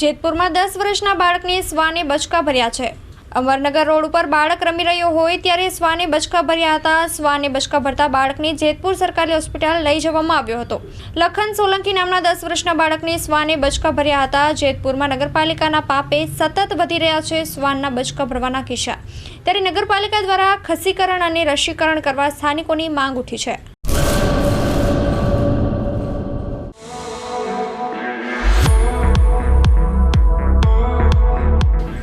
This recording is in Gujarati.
જેતપુરમાં દસ વર્ષના બાળકને શ્વાને બચકા ભર્યા છે. અમરનગર રોડ ઉપર બાળક રમી રહ્યો હોય ત્યારે શ્વાને બચકા ભર્યા હતા. શ્વાને બચકા ભરતા બાળકને જેતપુર સરકારી હોસ્પિટલ લઈ જવામાં આવ્યો હતો. લખન સોલંકી નામના દસ વર્ષના બાળકને શ્વાને બચકા ભર્યા હતા. જેતપુરમાં નગરપાલિકાના પાપે સતત વધી રહ્યા છે શ્વાનના બચકા ભરવાના કિસ્સા ત્યારે નગરપાલિકા દ્વારા ખસીકરણ અને રસીકરણ કરવા સ્થાનિકોની માંગ ઉઠી છે.